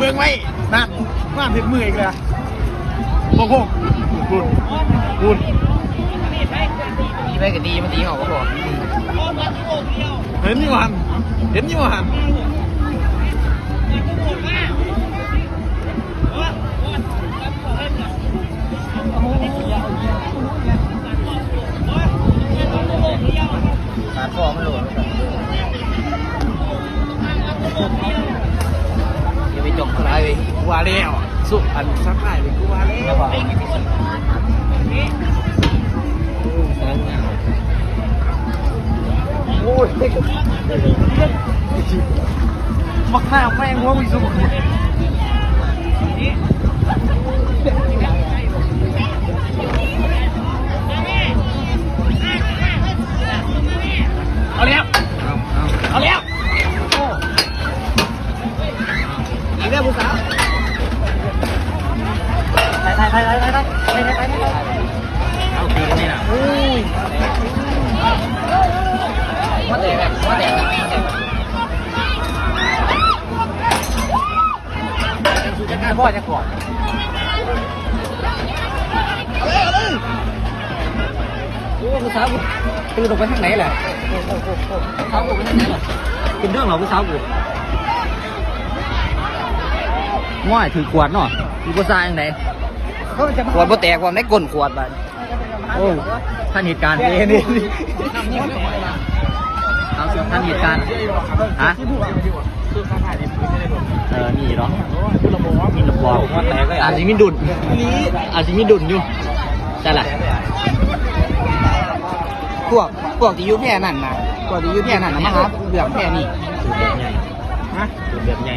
เมืองไว้นั่นนั่นถึงมืออีกเลยโอ้โหพูดคุณดมีไปก็ดีมันดีเหรอครับผมเห็นยี่วันเห็นยี่วัน ว่าแล้วสุอันสักหน่อยเลยกูว่าแล้วโอ้ยมักหน้าแม่งว่ามีสุข พ่อจะกอดโอ้ผู้สาวตื่นออกไปทางไหนแหละเขาบอกว่าที่ไหนล่ะเป็นเรื่องเหรอผู้สาวกูง่ายถือขวดเนาะมีกูซ่าอย่างไรเขาจะขวดบ่แตกความได้ก้นขวดไปโอ้ท่านเหตุการณ์เอ็นี่เอาสิท่านเหตุการณ์ฮะเออนี่เนาะมีระบ อกอาจจะมีดุนอาจจะมีดุนอยู่ใช่แหละพวกพวกที่อยู่แพร่นั่นนะพวกที่อยู่แพร่นั่นนะมาหาเรื่องแพร่นี่ฮะแบบใหญ่